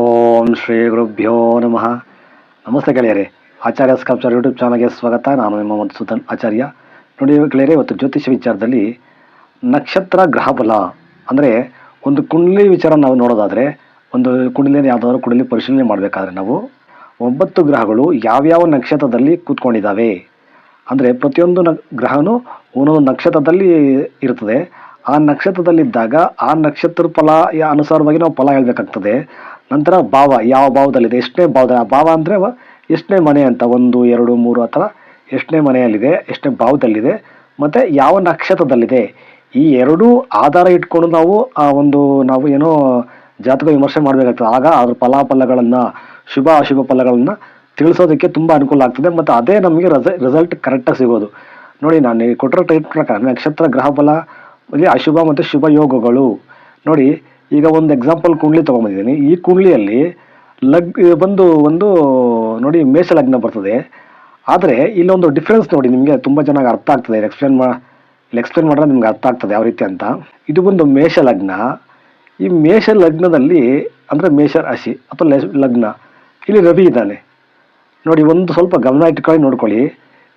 ಓಂ ಶ್ರೀ ಗುರುಭ್ಯೋ ನಮಃ. ನಮಸ್ತೆ ಗೆಳೆಯರೇ. ಆಚಾರ್ಯ ಸ್ಕಲ್ಪ್ಚರ್ ಯೂಟ್ಯೂಬ್ ಚಾನಲ್ಗೆ ಸ್ವಾಗತ. ನಾನು ನಿಮ್ಮ ಮಧುಸೂದನ್ ಆಚಾರ್ಯ. ನೋಡಿ ಗೆಳೆಯರೆ, ಇವತ್ತು ಜ್ಯೋತಿಷ್ಯ ವಿಚಾರದಲ್ಲಿ ನಕ್ಷತ್ರ ಗ್ರಹ ಬಲ ಅಂದರೆ ಒಂದು ಕುಂಡಲಿ ವಿಚಾರ ನಾವು ನೋಡೋದಾದರೆ ಒಂದು ಕುಂಡಲಿನ ಯಾವುದಾದ್ರೂ ಕುಂಡಲಿ ಪರಿಶೀಲನೆ ಮಾಡಬೇಕಾದ್ರೆ ನಾವು ಒಂಬತ್ತು ಗ್ರಹಗಳು ಯಾವ್ಯಾವ ನಕ್ಷತ್ರದಲ್ಲಿ ಕೂತ್ಕೊಂಡಿದ್ದಾವೆ. ಅಂದರೆ ಪ್ರತಿಯೊಂದು ನ, ಗ್ರಹನೂ ಒಂದೊಂದು ನಕ್ಷತ್ರದಲ್ಲಿ ಇರ್ತದೆ. ಆ ನಕ್ಷತ್ರದಲ್ಲಿದ್ದಾಗ ಆ ನಕ್ಷತ್ರ ಫಲ ಅನುಸಾರವಾಗಿ ನಾವು ಫಲ ಹೇಳ್ಬೇಕಾಗ್ತದೆ. ನಂತರ ಭಾವ, ಯಾವ ಭಾವದಲ್ಲಿದೆ? ಎಷ್ಟನೇ ಭಾವದ ಆ ಭಾವ ಅಂದರೆ ಎಷ್ಟನೇ ಮನೆ ಅಂತ, ಒಂದು, ಎರಡು, ಮೂರು, ಆ ಎಷ್ಟನೇ ಮನೆಯಲ್ಲಿದೆ, ಎಷ್ಟನೇ ಭಾವದಲ್ಲಿದೆ, ಮತ್ತು ಯಾವ ನಕ್ಷತ್ರದಲ್ಲಿದೆ? ಈ ಎರಡೂ ಆಧಾರ ಇಟ್ಕೊಂಡು ನಾವು ಆ ಒಂದು, ನಾವು ಏನೋ ಜಾತಕ ವಿಮರ್ಶೆ ಮಾಡಬೇಕಾಗ್ತದೆ. ಆಗ ಅದ್ರ ಫಲಾಫಲಗಳನ್ನು, ಶುಭ, ಅಶುಭ ಫಲಗಳನ್ನು ತಿಳಿಸೋದಕ್ಕೆ ತುಂಬ ಅನುಕೂಲ ಆಗ್ತದೆ, ಮತ್ತು ಅದೇ ನಮಗೆ ರಸ ರಿಸಲ್ಟ್ ಕರೆಕ್ಟಾಗಿ ಸಿಗೋದು. ನೋಡಿ, ನಾನು ಕೊಟ್ಟಿರೋ ಟೈಪ್ ಪ್ರಕಾರ ನಕ್ಷತ್ರ ಗ್ರಹ ಫಲ ಅಶುಭ ಮತ್ತು ಶುಭ ಯೋಗಗಳು. ನೋಡಿ ಈಗ ಒಂದು ಎಕ್ಸಾಂಪಲ್ ಕುಂಡ್ಲಿ ತೊಗೊಂಬಂದಿದ್ದೀನಿ. ಈ ಕುಂಡ್ಲಿಯಲ್ಲಿ ಲಗ್ ಬಂದು ಒಂದು ನೋಡಿ ಮೇಷ ಲಗ್ನ ಬರ್ತದೆ. ಆದರೆ ಇಲ್ಲೊಂದು ಡಿಫ್ರೆನ್ಸ್ ನೋಡಿ ನಿಮಗೆ ತುಂಬ ಚೆನ್ನಾಗಿ ಅರ್ಥ ಆಗ್ತದೆ. ಎಕ್ಸ್ಪ್ಲೇನ್ ಮಾ ಇಲ್ಲಿ ಎಕ್ಸ್ಪ್ಲೇನ್ ಮಾಡಿದ್ರೆ ನಿಮ್ಗೆ ಅರ್ಥ ಆಗ್ತದೆ ಯಾವ ರೀತಿ ಅಂತ. ಇದು ಒಂದು ಮೇಷ ಲಗ್ನ. ಈ ಮೇಷ ಲಗ್ನದಲ್ಲಿ ಅಂದರೆ ಮೇಷ ರಾಶಿ ಅಥವಾ ಲಗ್ನ. ಇಲ್ಲಿ ರವಿ ಇದ್ದಾನೆ. ನೋಡಿ ಒಂದು ಸ್ವಲ್ಪ ಗಮನ ಇಟ್ಕೊಳ್ಳಿ, ನೋಡ್ಕೊಳ್ಳಿ.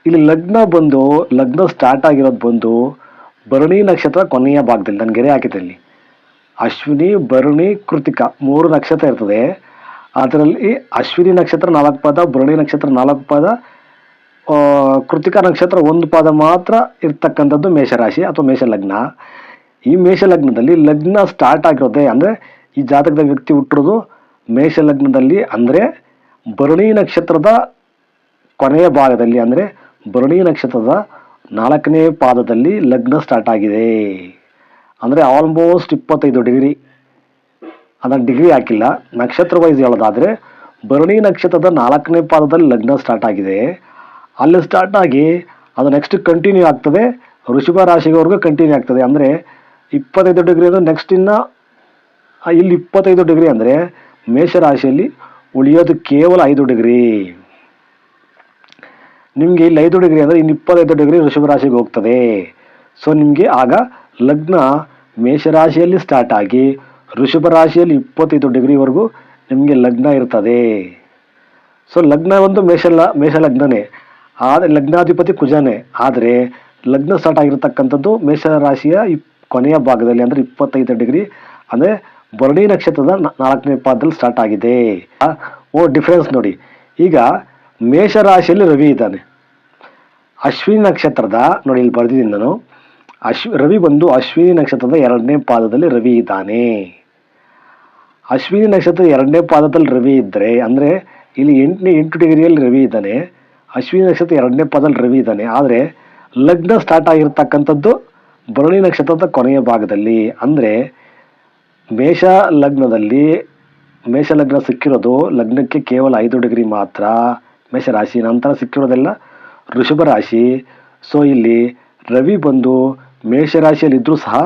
ಇಲ್ಲಿ ಲಗ್ನ ಬಂದು, ಲಗ್ನ ಸ್ಟಾರ್ಟ್ ಆಗಿರೋದು ಬಂದು, ಭರಣಿ ನಕ್ಷತ್ರ ಕೊನೆಯ ಭಾಗದಲ್ಲಿ ನನ್ನ ಗೆರೆ ಹಾಕಿದ್ದೆ ಇಲ್ಲಿ ಅಶ್ವಿನಿ ಭರಣಿ ಕೃತಿಕ ಮೂರು ನಕ್ಷತ್ರ ಇರ್ತದೆ. ಅದರಲ್ಲಿ ಅಶ್ವಿನಿ ನಕ್ಷತ್ರ ನಾಲ್ಕು ಪಾದ ಭರಣಿ ನಕ್ಷತ್ರ ನಾಲ್ಕು ಪಾದ ಕೃತಿಕ ನಕ್ಷತ್ರ ಒಂದು ಪಾದ ಮಾತ್ರ ಇರ್ತಕ್ಕಂಥದ್ದು ಮೇಷರಾಶಿ ಅಥವಾ ಮೇಷ ಲಗ್ನ ಈ ಮೇಷ ಲಗ್ನದಲ್ಲಿ ಲಗ್ನ ಸ್ಟಾರ್ಟ್ ಆಗಿರೋದೆ ಅಂದರೆ ಈ ಜಾತಕದ ವ್ಯಕ್ತಿ ಹುಟ್ಟಿರೋದು ಮೇಷ ಲಗ್ನದಲ್ಲಿ ಅಂದರೆ ಭರಣಿ ನಕ್ಷತ್ರದ ಕೊನೆಯ ಭಾಗದಲ್ಲಿ, ಅಂದರೆ ಭರಣಿ ನಕ್ಷತ್ರದ ನಾಲ್ಕನೇ ಪಾದದಲ್ಲಿ ಲಗ್ನ ಸ್ಟಾರ್ಟ್ ಆಗಿದೆ. ಅಂದರೆ ಆಲ್ಮೋಸ್ಟ್ ಇಪ್ಪತ್ತೈದು ಡಿಗ್ರಿ ಅದನ್ನು ಡಿಗ್ರಿ ಹಾಕಿಲ್ಲ. ನಕ್ಷತ್ರ ವೈಸ್ ಹೇಳೋದಾದರೆ ಭರಣಿ ನಕ್ಷತ್ರದ ನಾಲ್ಕನೇ ಪಾದದಲ್ಲಿ ಲಗ್ನ ಸ್ಟಾರ್ಟ್ ಆಗಿದೆ. ಅಲ್ಲಿ ಸ್ಟಾರ್ಟ್ ಆಗಿ ಅದು ನೆಕ್ಸ್ಟ್ ಕಂಟಿನ್ಯೂ ಆಗ್ತದೆ. ವೃಷಭ ರಾಶಿವರೆಗೂ ಕಂಟಿನ್ಯೂ ಆಗ್ತದೆ. ಅಂದರೆ ಇಪ್ಪತ್ತೈದು ಡಿಗ್ರಿ ಅಂದರೆ ನೆಕ್ಸ್ಟ್ ಇನ್ನು ಇಲ್ಲಿ ಇಪ್ಪತ್ತೈದು ಡಿಗ್ರಿ ಅಂದರೆ ಮೇಷರಾಶಿಯಲ್ಲಿ ಉಳಿಯೋದು ಕೇವಲ ಐದು ಡಿಗ್ರಿ ನಿಮಗೆ ಇಲ್ಲಿ ಐದು ಡಿಗ್ರಿ ಅಂದರೆ ಇನ್ನು ಇಪ್ಪತ್ತೈದು ಡಿಗ್ರಿ ವೃಷಭ ರಾಶಿಗೆ ಹೋಗ್ತದೆ. ಸೊ ನಿಮಗೆ ಆಗ ಲಗ್ನ ಮೇಷರಾಶಿಯಲ್ಲಿ ಸ್ಟಾರ್ಟ್ ಆಗಿ ವೃಷಭ ರಾಶಿಯಲ್ಲಿ ಇಪ್ಪತ್ತೈದು ಡಿಗ್ರಿವರೆಗೂ ನಿಮಗೆ ಲಗ್ನ ಇರ್ತದೆ. ಸೊ ಲಗ್ನ ಒಂದು ಮೇಷ ಲ, ಮೇಷ ಲಗ್ನನೇ. ಆದರೆ ಲಗ್ನಾಧಿಪತಿ ಕುಜನೇ. ಆದರೆ ಲಗ್ನ ಸ್ಟಾರ್ಟ್ ಆಗಿರತಕ್ಕಂಥದ್ದು ಮೇಷ ರಾಶಿಯ ಕೊನೆಯ ಭಾಗದಲ್ಲಿ ಅಂದರೆ ಇಪ್ಪತ್ತೈದು ಡಿಗ್ರಿ ಅಂದರೆ ಭರಣಿ ನಕ್ಷತ್ರದ ನಾಲ್ಕನೇ ಪಾದದಲ್ಲಿ ಸ್ಟಾರ್ಟ್ ಆಗಿದೆ. ಓ ಡಿಫ್ರೆನ್ಸ್ ನೋಡಿ. ಈಗ ಮೇಷ ರಾಶಿಯಲ್ಲಿ ರವಿ ಇದ್ದಾನೆ. ಅಶ್ವಿನಿ ನಕ್ಷತ್ರದ, ನೋಡಿ ಇಲ್ಲಿ ಬರೆದಿದ್ದೀನಿ ನಾನು. ಅಶ್ವ, ರವಿ ಬಂದು ಅಶ್ವಿನಿ ನಕ್ಷತ್ರದ ಎರಡನೇ ಪಾದದಲ್ಲಿ ರವಿ ಇದ್ದಾನೆ. ಅಶ್ವಿನಿ ನಕ್ಷತ್ರ ಎರಡನೇ ಪಾದದಲ್ಲಿ ರವಿ ಇದ್ದರೆ ಅಂದರೆ ಇಲ್ಲಿ ಎಂಟನೇ ಎಂಟು ಡಿಗ್ರಿಯಲ್ಲಿ ರವಿ ಇದ್ದಾನೆ. ಅಶ್ವಿನಿ ನಕ್ಷತ್ರ ಎರಡನೇ ಪಾದದಲ್ಲಿ ರವಿ ಇದ್ದಾನೆ. ಆದರೆ ಲಗ್ನ ಸ್ಟಾರ್ಟ್ ಆಗಿರ್ತಕ್ಕಂಥದ್ದು ಭರಣಿ ನಕ್ಷತ್ರದ ಕೊನೆಯ ಭಾಗದಲ್ಲಿ. ಅಂದರೆ ಮೇಷ ಲಗ್ನದಲ್ಲಿ, ಮೇಷ ಲಗ್ನ ಸಿಕ್ಕಿರೋದು ಲಗ್ನಕ್ಕೆ ಕೇವಲ ಐದು ಡಿಗ್ರಿ ಮಾತ್ರ. ಮೇಷ ರಾಶಿ ನಂತರ ಸಿಕ್ಕಿರೋದೆಲ್ಲ ವೃಷಭ ರಾಶಿ. ಸೊ ಇಲ್ಲಿ ರವಿ ಬಂದು ಮೇಷರಾಶಿಯಲ್ಲಿ ಇದ್ದರೂ ಸಹ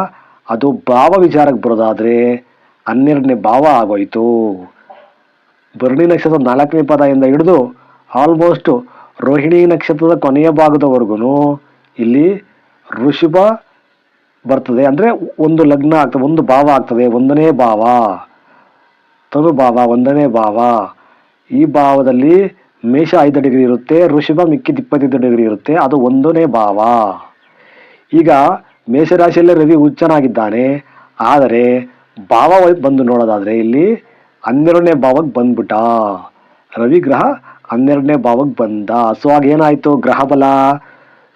ಅದು ಭಾವ ವಿಚಾರಕ್ಕೆ ಬರೋದಾದರೆ ಹನ್ನೆರಡನೇ ಭಾವ ಆಗೋಯಿತು. ಭರಣಿ ನಕ್ಷತ್ರದ ನಾಲ್ಕನೇ ಪದದಿಂದ ಹಿಡಿದು ಆಲ್ಮೋಸ್ಟ್ ರೋಹಿಣಿ ನಕ್ಷತ್ರದ ಕೊನೆಯ ಭಾಗದವರೆಗೂ ಇಲ್ಲಿ ಋಷಭ ಬರ್ತದೆ. ಅಂದರೆ ಒಂದು ಲಗ್ನ ಆಗ್ತದೆ, ಒಂದು ಭಾವ ಆಗ್ತದೆ, ಒಂದನೇ ಭಾವ ತನು ಭಾವ ಒಂದನೇ ಭಾವ. ಈ ಭಾವದಲ್ಲಿ ಮೇಷ ಐದು ಡಿಗ್ರಿ ಇರುತ್ತೆ, ಋಷಭ ಮಿಕ್ಕಿದ ಇಪ್ಪತ್ತೈದು ಡಿಗ್ರಿ ಇರುತ್ತೆ, ಅದು ಒಂದನೇ ಭಾವ. ಈಗ ಮೇಷರಾಶಿಯಲ್ಲೇ ರವಿ ಉಚ್ಚನಾಗಿದ್ದಾನೆ. ಆದರೆ ಭಾವ ಬಂದು ನೋಡೋದಾದರೆ ಇಲ್ಲಿ ಹನ್ನೆರಡನೇ ಭಾವಕ್ಕೆ ಬಂದ್ಬಿಟ್ಟ. ರವಿ ಗ್ರಹ ಹನ್ನೆರಡನೇ ಭಾವಕ್ಕೆ ಬಂದ. ಸೊ ಆಗ ಏನಾಯಿತು ಗ್ರಹ ಬಲ?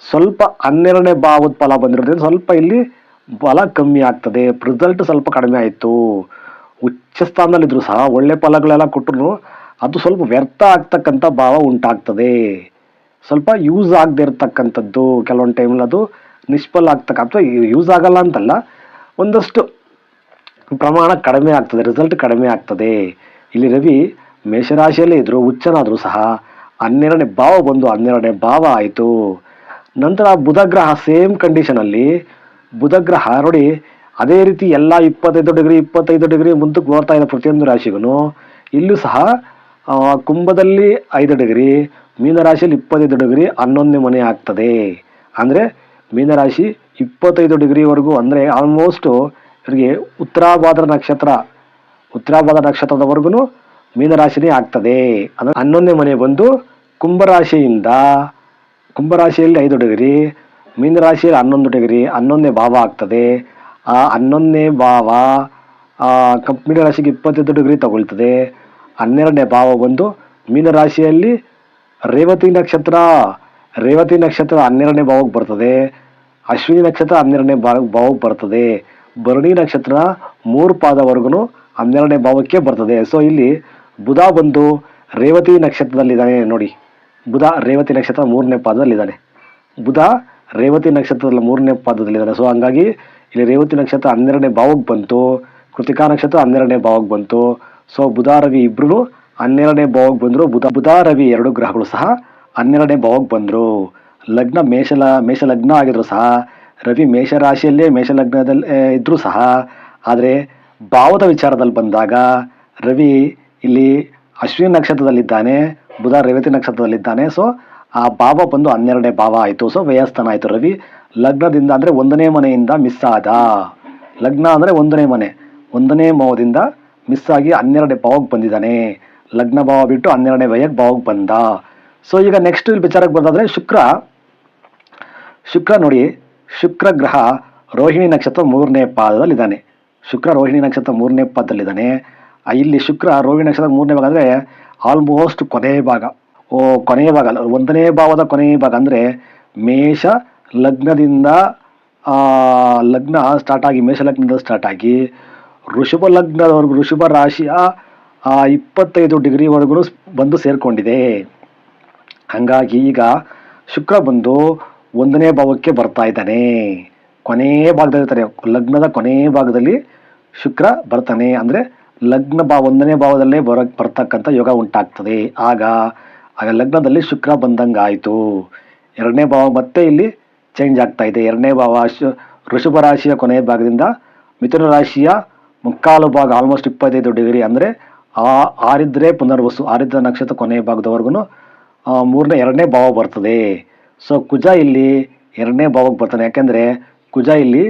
ಸ್ವಲ್ಪ ಹನ್ನೆರಡನೇ ಭಾವದ ಫಲ ಬಂದಿರೋದ್ರಿಂದ ಸ್ವಲ್ಪ ಇಲ್ಲಿ ಬಲ ಕಮ್ಮಿ ಆಗ್ತದೆ. ರಿಸಲ್ಟ್ ಸ್ವಲ್ಪ ಕಡಿಮೆ ಆಯಿತು. ಉಚ್ಚ ಸ್ಥಾನದಲ್ಲಿದ್ರು ಸಹ ಒಳ್ಳೆ ಫಲಗಳೆಲ್ಲ ಕೊಟ್ಟರು ಅದು ಸ್ವಲ್ಪ ವ್ಯರ್ಥ ಆಗ್ತಕ್ಕಂಥ ಭಾವ ಉಂಟಾಗ್ತದೆ. ಸ್ವಲ್ಪ ಯೂಸ್ ಆಗದೆ ಇರತಕ್ಕಂಥದ್ದು. ಕೆಲವೊಂದು ಟೈಮಲ್ಲಿ ಅದು ನಿಷ್ಫಲ ಆಗ್ತಕ್ಕ ಅಥವಾ ಯೂಸ್ ಆಗಲ್ಲ ಅಂತಲ್ಲ, ಒಂದಷ್ಟು ಪ್ರಮಾಣ ಕಡಿಮೆ ಆಗ್ತದೆ ರಿಸಲ್ಟ್ ಕಡಿಮೆ ಆಗ್ತದೆ. ಇಲ್ಲಿ ರವಿ, ಮೇಷರಾಶಿಯಲ್ಲೇ ಇದ್ದರು ಹುಚ್ಚನಾದರೂ ಸಹ ಹನ್ನೆರಡನೇ ಭಾವ ಬಂದು ಹನ್ನೆರಡನೇ ಭಾವ ಆಯಿತು. ನಂತರ ಬುಧ ಗ್ರಹ ಸೇಮ್ ಕಂಡೀಷನಲ್ಲಿ ಬುಧ ಗ್ರಹ ನೋಡಿ ಅದೇ ರೀತಿ ಎಲ್ಲ ಇಪ್ಪತ್ತೈದು ಡಿಗ್ರಿ ಇಪ್ಪತ್ತೈದು ಡಿಗ್ರಿ ಮುಂದಕ್ಕೆ ಬರ್ತಾ ಇದೆ ಪ್ರತಿಯೊಂದು ರಾಶಿಗೂ ಇಲ್ಲೂ ಸಹ ಕುಂಭದಲ್ಲಿ ಐದು ಡಿಗ್ರಿ, ಮೀನರಾಶಿಯಲ್ಲಿ ಇಪ್ಪತ್ತೈದು ಡಿಗ್ರಿ ಹನ್ನೊಂದನೇ ಮನೆ ಆಗ್ತದೆ. ಅಂದರೆ ಮೀನರಾಶಿ ಇಪ್ಪತ್ತೈದು ಡಿಗ್ರಿವರೆಗೂ ಅಂದರೆ ಆಲ್ಮೋಸ್ಟು ಇವರಿಗೆ ಉತ್ತರಾಭಾದ್ರ ನಕ್ಷತ್ರ ಉತ್ತರಾಭಾದ್ರ ನಕ್ಷತ್ರದವರೆಗೂ ಮೀನರಾಶಿನೇ ಆಗ್ತದೆ. ಅಂದರೆ ಹನ್ನೊಂದನೇ ಮನೆ ಬಂದು ಕುಂಭರಾಶಿಯಿಂದ ಕುಂಭರಾಶಿಯಲ್ಲಿ ಐದು ಡಿಗ್ರಿ ಮೀನರಾಶಿಯಲ್ಲಿ ಹನ್ನೊಂದು ಡಿಗ್ರಿ ಹನ್ನೊಂದನೇ ಭಾವ ಆಗ್ತದೆ. ಆ ಹನ್ನೊಂದನೇ ಭಾವ ಆ, ರಾಶಿಗೆ ಇಪ್ಪತ್ತೈದು ಡಿಗ್ರಿ ತಗೊಳ್ತದೆ. ಹನ್ನೆರಡನೇ ಭಾವ ಬಂದು ಮೀನರಾಶಿಯಲ್ಲಿ ರೇವತಿ ನಕ್ಷತ್ರ ರೇವತಿ ನಕ್ಷತ್ರ ಹನ್ನೆರಡನೇ ಭಾವಕ್ಕೆ ಬರ್ತದೆ. ಅಶ್ವಿನಿ ನಕ್ಷತ್ರ ಹನ್ನೆರಡನೇ ಭಾವ ಭಾವಕ್ಕೆ ಬರ್ತದೆ. ಭರಣಿ ನಕ್ಷತ್ರ ಮೂರು ಪಾದವರೆಗೂ ಹನ್ನೆರಡನೇ ಭಾವಕ್ಕೆ ಬರ್ತದೆ. ಸೊ ಇಲ್ಲಿ ಬುಧ ಬಂದು ರೇವತಿ ನಕ್ಷತ್ರದಲ್ಲಿದ್ದಾನೆ ನೋಡಿ. ಬುಧ ರೇವತಿ ನಕ್ಷತ್ರ ಮೂರನೇ ಪಾದದಲ್ಲಿದ್ದಾನೆ. ಬುಧ ರೇವತಿ ನಕ್ಷತ್ರದಲ್ಲಿ ಮೂರನೇ ಪಾದದಲ್ಲಿದ್ದಾನೆ. ಸೊ ಹಂಗಾಗಿ ಇಲ್ಲಿ ರೇವತಿ ನಕ್ಷತ್ರ ಹನ್ನೆರಡನೇ ಭಾವಕ್ಕೆ ಬಂತು. ಕೃತಿಕಾ ನಕ್ಷತ್ರ ಹನ್ನೆರಡನೇ ಭಾವಕ್ಕೆ ಬಂತು. ಸೊ ಬುಧ ರವಿ ಇಬ್ಬರೂ ಹನ್ನೆರಡನೇ ಭಾವಕ್ಕೆ ಬಂದರು. ಬುಧ ಬುಧ ರವಿ ಎರಡು ಗ್ರಹಗಳು ಸಹ ಹನ್ನೆರಡನೇ ಭಾವಕ್ಕೆ ಬಂದರು. ಲಗ್ನ ಮೇಷಲ ಮೇಷ ಲಗ್ನ ಆಗಿದ್ರು ಸಹ, ರವಿ ಮೇಷಲಗ್ನದಲ್ಲಿ ಲಗ್ನದಲ್ಲಿ ಇದ್ರೂ ಸಹ, ಆದರೆ ಭಾವದ ವಿಚಾರದಲ್ಲಿ ಬಂದಾಗ ರವಿ ಇಲ್ಲಿ ಅಶ್ವಿನಿ ನಕ್ಷತ್ರದಲ್ಲಿದ್ದಾನೆ, ಬುಧ ರೇವತಿ ನಕ್ಷತ್ರದಲ್ಲಿದ್ದಾನೆ. ಸೊ ಆ ಭಾವ ಬಂದು ಹನ್ನೆರಡನೇ ಭಾವ ಆಯಿತು. ಸೊ ವ್ಯಯಸ್ಥಾನ ಆಯಿತು ರವಿ. ಲಗ್ನದಿಂದ ಅಂದರೆ ಒಂದನೇ ಮನೆಯಿಂದ ಮಿಸ್ ಆದ. ಲಗ್ನ ಅಂದರೆ ಒಂದನೇ ಮನೆ. ಒಂದನೇ ಭಾವದಿಂದ ಮಿಸ್ ಆಗಿ ಹನ್ನೆರಡನೇ ಭಾವಕ್ಕೆ ಬಂದಿದ್ದಾನೆ. ಲಗ್ನ ಭಾವ ಬಿಟ್ಟು ಹನ್ನೆರಡನೇ ವಯಕ್ಕೆ ಭಾವಕ್ಕೆ ಬಂದ. ಸೊ ಈಗ ನೆಕ್ಸ್ಟ್ ಇಲ್ಲಿ ವಿಚಾರಕ್ಕೆ ಬಂದಾದರೆ ಶುಕ್ರ. ಶುಕ್ರ ನೋಡಿ, ಶುಕ್ರ ಗ್ರಹ ರೋಹಿಣಿ ನಕ್ಷತ್ರ ಮೂರನೇ ಪಾದದಲ್ಲಿದ್ದಾನೆ. ಶುಕ್ರ ರೋಹಿಣಿ ನಕ್ಷತ್ರ ಮೂರನೇ ಪಾದದಲ್ಲಿದ್ದಾನೆ. ಇಲ್ಲಿ ಶುಕ್ರ ರೋಹಿಣಿ ನಕ್ಷತ್ರ ಮೂರನೇ ಭಾಗ ಅಂದರೆ ಆಲ್ಮೋಸ್ಟ್ ಕೊನೆಯ ಭಾಗ. ಓ ಕೊನೆಯ ಭಾಗ ಒಂದನೇ ಭಾವದ ಕೊನೆಯ ಭಾಗ ಅಂದರೆ ಮೇಷ ಲಗ್ನದಿಂದ ಲಗ್ನ ಸ್ಟಾರ್ಟ್ ಆಗಿ, ಮೇಷ ಲಗ್ನದಿಂದ ಸ್ಟಾರ್ಟ್ ಆಗಿ ಋಷಭ ಲಗ್ನದವರೆಗೂ ಋಷಭ ರಾಶಿಯ ಇಪ್ಪತ್ತೈದು ಡಿಗ್ರಿವರೆಗೂ ಬಂದು ಸೇರಿಕೊಂಡಿದೆ. ಹಾಗಾಗಿ ಈಗ ಶುಕ್ರ ಬಂದು ಒಂದನೇ ಭಾವಕ್ಕೆ ಬರ್ತಾ ಇದ್ದಾನೆ. ಕೊನೆಯ ಭಾಗದಲ್ಲಿ ಇರ್ತಾರೆ ಲಗ್ನದ ಕೊನೆಯ ಭಾಗದಲ್ಲಿ ಶುಕ್ರ ಬರ್ತಾನೆ ಅಂದರೆ ಲಗ್ನ ಭಾವ ಒಂದನೇ ಭಾವದಲ್ಲೇ ಬರ, ಬರ್ತಕ್ಕಂಥ ಯೋಗ ಉಂಟಾಗ್ತದೆ. ಆಗ ಆಗ ಲಗ್ನದಲ್ಲಿ ಶುಕ್ರ ಬಂದಂಗೆ ಆಯಿತು. ಎರಡನೇ ಭಾವ ಮತ್ತೆ ಇಲ್ಲಿ ಚೇಂಜ್ ಆಗ್ತಾ ಇದೆ. ಎರಡನೇ ಭಾವ ವೃಷಭ ರಾಶಿಯ ಕೊನೆಯ ಭಾಗದಿಂದ ಮಿಥುನ ರಾಶಿಯ ಮುಕ್ಕಾಲು ಭಾಗ ಆಲ್ಮೋಸ್ಟ್ ಇಪ್ಪತ್ತೈದು ಡಿಗ್ರಿ ಅಂದರೆ ಆ ಆರಿದ್ರೆ ಪುನರ್ವಸು, ಆರಿದ್ರ ನಕ್ಷತ್ರ ಕೊನೆಯ ಭಾಗದವರೆಗೂ ಮೂರನೇ, ಎರಡನೇ ಭಾವ ಬರ್ತದೆ. ಸೊ ಕುಜ ಇಲ್ಲಿ ಎರಡನೇ ಭಾವಕ್ಕೆ ಬರ್ತಾನೆ. ಯಾಕೆಂದರೆ ಕುಜ ಇಲ್ಲಿ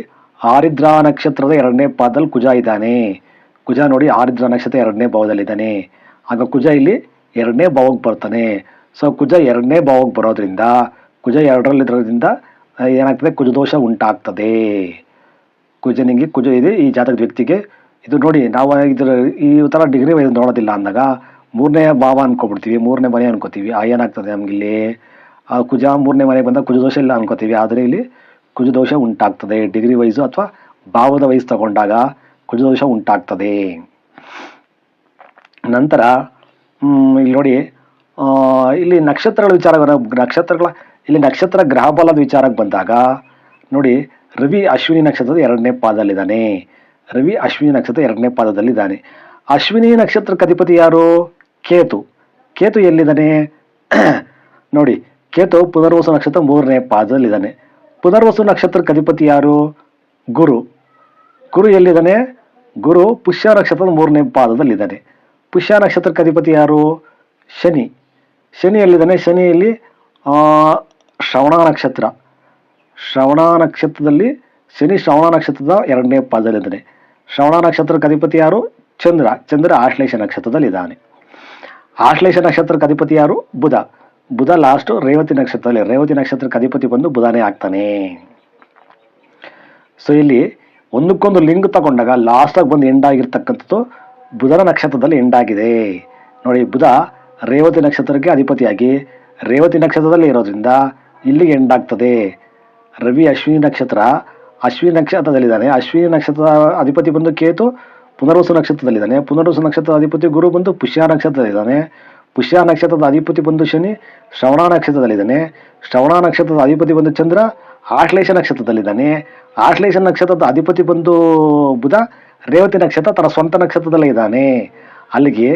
ಆರಿದ್ರ ನಕ್ಷತ್ರದ ಎರಡನೇ ಪಾದದಲ್ಲಿ ಕುಜ ಇದ್ದಾನೆ. ಕುಜ ನೋಡಿ ಆರಿದ್ರ ನಕ್ಷತ್ರ ಎರಡನೇ ಭಾವದಲ್ಲಿದ್ದಾನೆ ಆಗ ಕುಜ ಇಲ್ಲಿ ಎರಡನೇ ಭಾವಕ್ಕೆ ಬರ್ತಾನೆ. ಸೊ ಕುಜ ಎರಡನೇ ಭಾವಕ್ಕೆ ಬರೋದ್ರಿಂದ ಕುಜ ಎರಡರಲ್ಲಿ ಇರೋದ್ರಿಂದ ಏನಾಗ್ತದೆ? ಕುಜದೋಷ ಉಂಟಾಗ್ತದೆ. ಕುಜನಿಗೆ ಕುಜ ಇದೆ, ಈ ಜಾತಕದ ವ್ಯಕ್ತಿಗೆ ಇದು ನೋಡಿ, ನಾವು ಇದರ, ಈ ಥರ ಡಿಗ್ರಿ ವೈಸ್ ನೋಡೋದಿಲ್ಲ ಅಂದಾಗ ಮೂರನೇ ಭಾವ ಅನ್ಕೊಬಿಡ್ತೀವಿ, ಮೂರನೇ ಮನೆ ಅನ್ಕೋತೀವಿ. ಆ, ಏನಾಗ್ತದೆ ನಮಗಿಲ್ಲಿ ಆ ಕುಜ ಮೂರನೇ ಮನೆಗೆ ಬಂದಾಗ ಕುಜದೋಷ ಇಲ್ಲ ಅನ್ಕೋತೀವಿ. ಆದರೆ ಇಲ್ಲಿ ಕುಜದೋಷ ಉಂಟಾಗ್ತದೆ. ಡಿಗ್ರಿ ವೈಸು ಅಥವಾ ಭಾವದ ವಯಸ್ಸು ತಗೊಂಡಾಗ ಕುಜದೋಷ ಉಂಟಾಗ್ತದೆ. ನಂತರ ಇಲ್ಲಿ ನೋಡಿ ಇಲ್ಲಿ ನಕ್ಷತ್ರಗಳ ವಿಚಾರ ನಕ್ಷತ್ರಗಳ, ಇಲ್ಲಿ ನಕ್ಷತ್ರ ಗ್ರಹ ಬಲದ ವಿಚಾರಕ್ಕೆ ಬಂದಾಗ, ನೋಡಿ, ರವಿ ಅಶ್ವಿನಿ ನಕ್ಷತ್ರದ ಎರಡನೇ ಪಾದದಲ್ಲಿದ್ದಾನೆ. ರವಿ ಅಶ್ವಿನಿ ನಕ್ಷತ್ರ ಎರಡನೇ ಪಾದದಲ್ಲಿದ್ದಾನೆ. ಅಶ್ವಿನಿ ನಕ್ಷತ್ರಕ್ಕೆ ಅಧಿಪತಿ ಯಾರು? ಕೇತು. ಕೇತು ಎಲ್ಲಿದ್ದಾನೆ? ನೋಡಿ ಕೇತು ಪುನರ್ವಸು ನಕ್ಷತ್ರ ಮೂರನೇ ಪಾದದಲ್ಲಿದ್ದಾನೆ ಪುನರ್ವಸು ನಕ್ಷತ್ರಕ್ಕೆ ಅಧಿಪತಿ ಯಾರು? ಗುರು. ಗುರು ಎಲ್ಲಿದ್ದಾನೆ? ಗುರು ಪುಷ್ಯ ನಕ್ಷತ್ರದ ಮೂರನೇ ಪಾದದಲ್ಲಿದ್ದಾನೆ ಪುಷ್ಯ ನಕ್ಷತ್ರಕ್ಕೆ ಅಧಿಪತಿ ಯಾರು? ಶನಿ. ಶನಿ ಎಲ್ಲಿದ್ದಾನೆ? ಶನಿಯಲ್ಲಿ ಶ್ರವಣ ನಕ್ಷತ್ರ. ಶ್ರವಣ ನಕ್ಷತ್ರದಲ್ಲಿ ಶನಿ ಶ್ರವಣ ನಕ್ಷತ್ರದ ಎರಡನೇ ಪಾದದಲ್ಲಿದ್ದಾನೆ ಶ್ರವಣ ನಕ್ಷತ್ರಕ್ಕೆ ಅಧಿಪತಿ ಯಾರು? ಚಂದ್ರ. ಚಂದ್ರ ಆಶ್ಲೇಷ ನಕ್ಷತ್ರದಲ್ಲಿದ್ದಾನೆ ಆಶ್ಲೇಷ ನಕ್ಷತ್ರಕ್ಕೆ ಅಧಿಪತಿ ಯಾರು? ಬುಧ. ಬುಧ ಲಾಸ್ಟು ರೇವತಿ ನಕ್ಷತ್ರದಲ್ಲಿ, ರೇವತಿ ನಕ್ಷತ್ರಕ್ಕೆ ಅಧಿಪತಿ ಬಂದು ಬುಧನೇ ಆಗ್ತಾನೆ. ಸೊ ಇಲ್ಲಿ ಒಂದಕ್ಕೊಂದು ಲಿಂಕ್ ತಗೊಂಡಾಗ ಲಾಸ್ಟಾಗಿ ಬಂದು ಎಂಡ್ ಆಗಿರ್ತಕ್ಕಂಥದ್ದು ಬುಧನ ನಕ್ಷತ್ರದಲ್ಲಿ ಎಂಡ್ ಆಗಿದೆ. ನೋಡಿ, ಬುಧ ರೇವತಿ ನಕ್ಷತ್ರಕ್ಕೆ ಅಧಿಪತಿಯಾಗಿ, ರೇವತಿ ನಕ್ಷತ್ರದಲ್ಲಿ ಇರೋದ್ರಿಂದ ಇಲ್ಲಿಗೆ ಎಂಡ್ ಆಗ್ತದೆ. ರವಿ ಅಶ್ವಿನಿ ನಕ್ಷತ್ರ, ಅಶ್ವಿನಿ ನಕ್ಷತ್ರದಲ್ಲಿದ್ದಾನೆ. ಅಶ್ವಿನಿ ನಕ್ಷತ್ರದ ಅಧಿಪತಿ ಬಂದು ಕೇತು, ಪುನರ್ವಸು ನಕ್ಷತ್ರದಲ್ಲಿದ್ದಾನೆ. ಪುನರ್ವಸು ನಕ್ಷತ್ರದ ಅಧಿಪತಿ ಗುರು ಬಂದು ಪುಷ್ಯ ನಕ್ಷತ್ರದಲ್ಲಿದ್ದಾನೆ. ಪುಷ್ಯ ನಕ್ಷತ್ರದ ಅಧಿಪತಿ ಬಂದು ಶನಿ, ಶ್ರವಣ ನಕ್ಷತ್ರದಲ್ಲಿದ್ದಾನೆ. ಶ್ರವಣ ನಕ್ಷತ್ರದ ಅಧಿಪತಿ ಬಂದು ಚಂದ್ರ, ಆಶ್ಲೇಷ ನಕ್ಷತ್ರದಲ್ಲಿದ್ದಾನೆ. ಆಶ್ಲೇಷ ನಕ್ಷತ್ರದ ಅಧಿಪತಿ ಬಂದು ಬುಧ, ರೇವತಿ ನಕ್ಷತ್ರ ತನ್ನ ಸ್ವಂತ ನಕ್ಷತ್ರದಲ್ಲೇ ಇದ್ದಾನೆ. ಅಲ್ಲಿಗೆ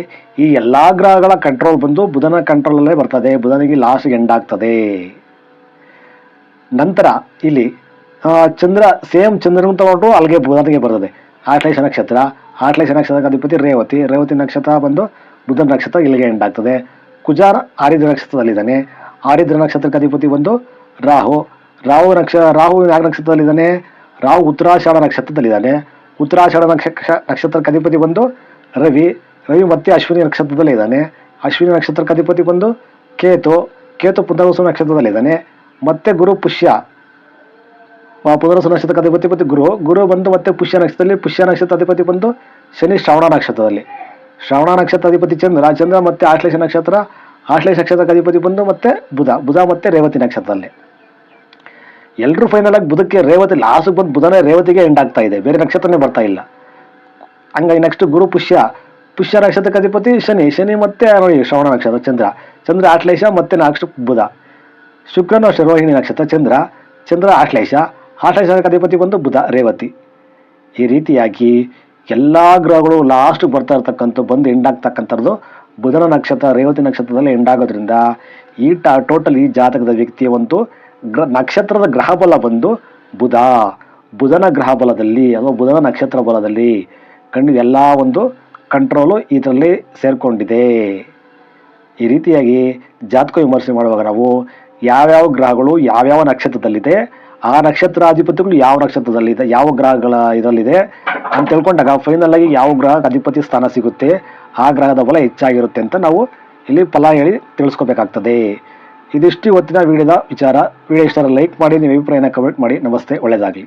ಈ ಎಲ್ಲ ಗ್ರಹಗಳ ಕಂಟ್ರೋಲ್ ಬಂದು ಬುಧನ ಕಂಟ್ರೋಲಲ್ಲೇ ಬರ್ತದೆ. ಬುಧನಿಗೆ ಲಾಸ್ಟ್ ಎಂಡ್ ಆಗ್ತದೆ. ನಂತರ ಇಲ್ಲಿ ಚಂದ್ರ ಸೇಮ್ ಚಂದ್ರನ ತಗೊಂಡು ಅಲ್ಲಿಗೆ ಬುಧನಿಗೆ ಬರ್ತದೆ. ಆಶ್ಲೇಷ ನಕ್ಷತ್ರ, ಆಶ್ಲೇಷ ನಕ್ಷತ್ರದ ಅಧಿಪತಿ ರೇವತಿ. ರೇವತಿ ನಕ್ಷತ್ರ ಬಂದು ಬುಧನ ನಕ್ಷತ್ರ ಇಲ್ಲಿಗೆ ಎಂಡ್ ಆಗ್ತದೆ. ಕುಜಾರ ಆರಿದ್ರ ನಕ್ಷತ್ರದಲ್ಲಿದ್ದಾನೆ. ಆರಿದ್ರ ನಕ್ಷತ್ರಕ್ಕೆ ಅಧಿಪತಿ ಬಂದು ರಾಹು. ರಾಹು ನಕ್ಷ, ರಾಹು ಯಾವ ನಕ್ಷತ್ರದಲ್ಲಿದ್ದಾನೆ? ರಾಹು ಉತ್ತರಾಷಾಢ ನಕ್ಷತ್ರದಲ್ಲಿದ್ದಾನೆ. ಉತ್ತರಾಷಾಢ ನಕ್ಷ ನಕ್ಷತ್ರಕ್ಕೆ ಅಧಿಪತಿ ಬಂದು ರವಿ. ರವಿ ಮತ್ತೆ ಅಶ್ವಿನಿ ನಕ್ಷತ್ರದಲ್ಲೇ ಇದ್ದಾನೆ ಅಶ್ವಿನಿ ನಕ್ಷತ್ರಕ್ಕೆ ಅಧಿಪತಿ ಬಂದು ಕೇತು. ಕೇತು ಪುನರ್ವಸು ನಕ್ಷತ್ರದಲ್ಲಿದ್ದಾನೆ. ಮತ್ತೆ ಗುರು ಪುಷ್ಯ. ಪುನರ್ವಸು ನಕ್ಷತ್ರಕ್ಕೆ ಅಧಿಪತಿ ಬಂದು ಗುರು. ಗುರು ಬಂದು ಮತ್ತೆ ಪುಷ್ಯ ನಕ್ಷತ್ರದಲ್ಲಿ, ಪುಷ್ಯ ನಕ್ಷತ್ರ ಅಧಿಪತಿ ಬಂದು ಶನಿ ಶ್ರವಣ ನಕ್ಷತ್ರದಲ್ಲಿ. ಶ್ರವಣ ನಕ್ಷತ್ರ ಅಧಿಪತಿ ಚಂದ್ರ ಚಂದ್ರ ಮತ್ತೆ ಆಶ್ಲೇಷ ನಕ್ಷತ್ರ, ಆಶ್ಲೇಷ ನಕ್ಷತ್ರಕ್ಕೆ ಅಧಿಪತಿ ಬಂದು ಮತ್ತೆ ಬುಧ ಬುಧ ಮತ್ತೆ ರೇವತಿ ನಕ್ಷತ್ರದಲ್ಲಿ. ಎಲ್ಲರೂ ಫೈನಲ್ ಆಗಿ ಬುಧಕ್ಕೆ ರೇವತಿ ಲಾಸ್ಟ್ ಬಂದು ಬುಧನೇ ರೇವತಿಗೆ ಎಂಡ್ ಆಗ್ತಾ ಇದೆ, ಬೇರೆ ನಕ್ಷತ್ರನೇ ಬರ್ತಾ ಇಲ್ಲ. ಹಂಗಾಗಿ ನೆಕ್ಸ್ಟ್ ಗುರು ಪುಷ್ಯ ಪುಷ್ಯ ನಕ್ಷತ್ರಕ್ಕೆ ಅಧಿಪತಿ ಶನಿ ಶನಿ ಮತ್ತೆ ನೋಡಿ ಶ್ರವಣ ನಕ್ಷತ್ರ, ಚಂದ್ರ ಚಂದ್ರ ಆಶ್ಲೇಷ ಮತ್ತೆ ನೆಕ್ಸ್ಟ್ ಬುಧ. ಶುಕ್ರನು ಅಷ್ಟೇ ರೋಹಿಣಿ ನಕ್ಷತ್ರ, ಚಂದ್ರ ಚಂದ್ರ ಆಶ್ಲೇಷ ಆಶ್ಲೇಷಕ್ಕೆ ಅಧಿಪತಿ ಬಂದು ಬುಧ, ರೇವತಿ. ಈ ರೀತಿಯಾಗಿ ಎಲ್ಲ ಗ್ರಹಗಳು ಲಾಸ್ಟ್ ಬರ್ತಾ ಇರ್ತಕ್ಕಂಥ ಬಂದು ಎಂಡ್ ಆಗ್ತಕ್ಕಂಥದ್ದು, ಬುಧನ ನಕ್ಷತ್ರ, ರೇವತಿ ನಕ್ಷತ್ರದಲ್ಲಿ ಎಂಡ್ ಆಗೋದ್ರಿಂದ ಈ ಟಾ ಟೋಟಲ್ ಈ ಜಾತಕದ ವ್ಯಕ್ತಿಯ ಒಂದು ಗ್ರ, ನಕ್ಷತ್ರದ ಗ್ರಹ ಬಲ ಬಂದು ಬುಧ. ಬುಧನ ಗ್ರಹ ಬಲದಲ್ಲಿ ಅಥವಾ ಬುಧನ ನಕ್ಷತ್ರ ಬಲದಲ್ಲಿ ಕಂಡು ಎಲ್ಲ ಒಂದು ಕಂಟ್ರೋಲು ಇದರಲ್ಲಿ ಸೇರಿಕೊಂಡಿದೆ. ಈ ರೀತಿಯಾಗಿ ಜಾತಕ ವಿಮರ್ಶೆ ಮಾಡುವಾಗ ನಾವು ಯಾವ್ಯಾವ ಗ್ರಹಗಳು ಯಾವ್ಯಾವ ನಕ್ಷತ್ರದಲ್ಲಿದೆ ಆ ನಕ್ಷತ್ರಾಧಿಪತಿಗಳು ಯಾವ ನಕ್ಷತ್ರದಲ್ಲಿದೆ, ಯಾವ ಗ್ರಹಗಳ ಇದರಲ್ಲಿದೆ ಅಂತ ತಿಳ್ಕೊಂಡಾಗ ಫೈನಲ್ ಆಗಿ ಯಾವ ಗ್ರಹ ಅಧಿಪತಿ ಸ್ಥಾನ ಸಿಗುತ್ತೆ, ಆ ಗ್ರಹದ ಬಲ ಹೆಚ್ಚಾಗಿರುತ್ತೆ ಅಂತ ನಾವು ಇಲ್ಲಿ ಫಲ ಹೇಳಿ ತಿಳಿಸ್ಕೋಬೇಕಾಗ್ತದೆ. ಇದಿಷ್ಟು ಇವತ್ತಿನ ವಿಡಿಯೋದ ವಿಚಾರ. ವಿಡಿಯೋ ಇಷ್ಟರ ಲೈಕ್ ಮಾಡಿ, ನಿಮ್ಮ ಅಭಿಪ್ರಾಯನ ಕಮೆಂಟ್ ಮಾಡಿ. ನಮಸ್ತೆ, ಒಳ್ಳೆಯದಾಗಲಿ.